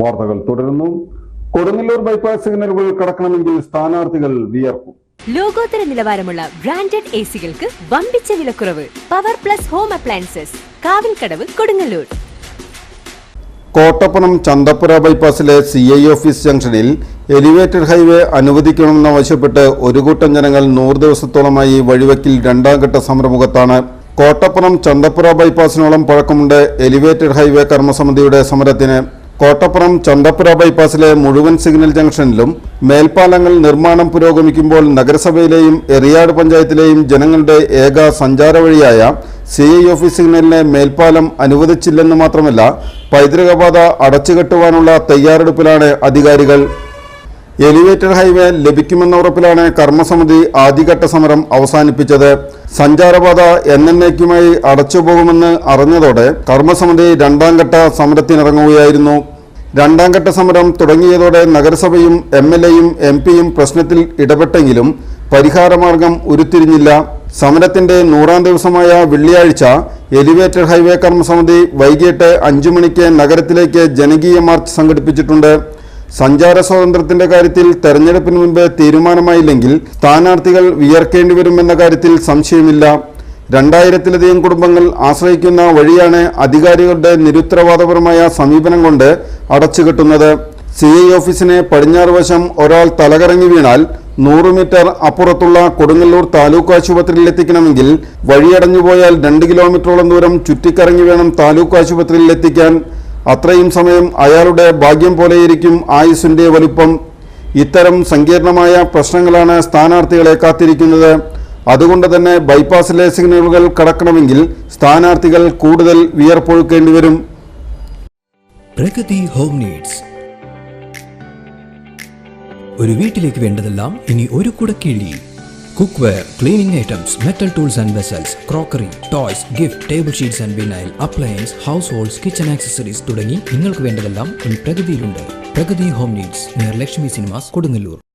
വാർത്തകൾ തുടരുന്നു. കൊടുങ്ങല്ലൂർ ബൈപ്പാസ് സിഗ്നലുകൾ കടക്കണമെങ്കിൽ സ്ഥാനാർത്ഥികൾ വിയർക്കും. ലോകോത്തര നിലവാരമുള്ള ബ്രാൻഡഡ് എ സികൾക്ക് വമ്പിച്ച വിലക്കുറവ്. Power plus home appliances Kavilkadavu Kodungallur. Kottappanam Chanthappura ബൈപ്പാസിലെ C I office ജംഗ്ഷനിൽ എലിവേറ്റഡ് ഹൈവേ അനുവദിക്കണമെന്നാവശ്യപ്പെട്ട് ഒരു കൂട്ടം ജനങ്ങൾ നൂറ് ദിവസത്തോളമായി വഴിവെക്കിൽ രണ്ടാം ഘട്ട സമരമുഖത്താണ്. കോട്ടപ്പുറം ചന്തപ്പുര ബൈപ്പാസിനോളം പഴക്കമുണ്ട് എലിവേറ്റഡ് ഹൈവേ കർമ്മസമിതിയുടെ സമരത്തിന്. കോട്ടപ്പുറം ചന്തപ്പുര ബൈപ്പാസിലെ മുഴുവൻ സിഗ്നൽ ജംഗ്ഷനിലും മേൽപ്പാലങ്ങൾ നിർമ്മാണം പുരോഗമിക്കുമ്പോൾ നഗരസഭയിലെയും എറിയാട് പഞ്ചായത്തിലെയും ജനങ്ങളുടെ ഏക സഞ്ചാര വഴിയായ സി ഐ ഓഫീസ് സിഗ്നലിനെ മേൽപ്പാലം അനുവദിച്ചില്ലെന്ന് മാത്രമല്ല പൈതൃകപാത അടച്ചുകെട്ടുവാനുള്ള തയ്യാറെടുപ്പിലാണ് അധികാരികൾ എലിവേറ്റഡ് ഹൈവേ ലഭിക്കുമെന്ന ഉറപ്പിലാണ് കർമ്മസമിതി ആദ്യഘട്ട സമരം അവസാനിപ്പിച്ചത്. സഞ്ചാരപാത എന്നേക്കുമായി അടച്ചുപോകുമെന്ന് അറിഞ്ഞതോടെ കർമ്മസമിതി രണ്ടാംഘട്ട സമരത്തിനിറങ്ങുകയായിരുന്നു. രണ്ടാംഘട്ട സമരം തുടങ്ങിയതോടെ നഗരസഭയും എം എൽ എയും എം പിയും പ്രശ്നത്തിൽ ഇടപെട്ടെങ്കിലും പരിഹാരമാർഗം ഉരുത്തിരിഞ്ഞില്ല. സമരത്തിന്റെ നൂറാം ദിവസമായ വെള്ളിയാഴ്ച എലിവേറ്റഡ് ഹൈവേ കർമ്മസമിതി വൈകിട്ട് അഞ്ചു മണിക്ക് നഗരത്തിലേക്ക് ജനകീയ മാർച്ച് സംഘടിപ്പിച്ചിട്ടുണ്ട്. സഞ്ചാര സ്വാതന്ത്ര്യത്തിന്റെ കാര്യത്തിൽ തെരഞ്ഞെടുപ്പിന് മുമ്പ് തീരുമാനമായില്ലെങ്കിൽ സ്ഥാനാർത്ഥികൾ വിയർക്കേണ്ടി വരുമെന്ന കാര്യത്തിൽ സംശയമില്ല. രണ്ടായിരത്തിലധികം കുടുംബങ്ങൾ ആശ്രയിക്കുന്ന വഴിയാണ് അധികാരികളുടെ നിരുത്തരവാദപരമായ സമീപനം കൊണ്ട് അടച്ചുകെട്ടുന്നത്. സി ഐ ഓഫീസിന് പടിഞ്ഞാറ് വശം ഒരാൾ തലകറങ്ങി വീണാൽ നൂറ് മീറ്റർ അപ്പുറത്തുള്ള കൊടുങ്ങല്ലൂർ താലൂക്ക് ആശുപത്രിയിൽ എത്തിക്കണമെങ്കിൽ വഴിയടഞ്ഞുപോയാൽ രണ്ട് കിലോമീറ്ററോളം ദൂരം ചുറ്റിക്കറങ്ങി വേണം താലൂക്ക് ആശുപത്രിയിൽ എത്തിക്കാൻ. അത്രയും സമയം അയാളുടെ ഭാഗ്യം പോലെയിരിക്കും ആയുസിന്റെ വലുപ്പം. ഇത്തരം സങ്കീർണമായ പ്രശ്നങ്ങളാണ് സ്ഥാനാർത്ഥികളെ കാത്തിരിക്കുന്നത്. അതുകൊണ്ട് തന്നെ ബൈപ്പാസിലെ സിഗ്നലുകൾ കടക്കണമെങ്കിൽ സ്ഥാനാർത്ഥികൾ കൂടുതൽ വിയർപ്പൊഴുക്കേണ്ടി വരും. Pragathi home needs. ഒരു വീട്ടിലേക്ക് വേണ്ടതെല്ലാം ഇനി ഒരു കുടക്കീഴിൽ cook cleaning metal tools and vessels crockery toys gift table sheets and vinyl appliance house holds kitchen accessories തുടങ്ങി നിങ്ങൾക്ക് വേണ്ടതെല്ലാം ഇനി പ്രഗതിയിലുണ്ട്. Pragathi home needs near Lakshmi cinemas Kodungallur.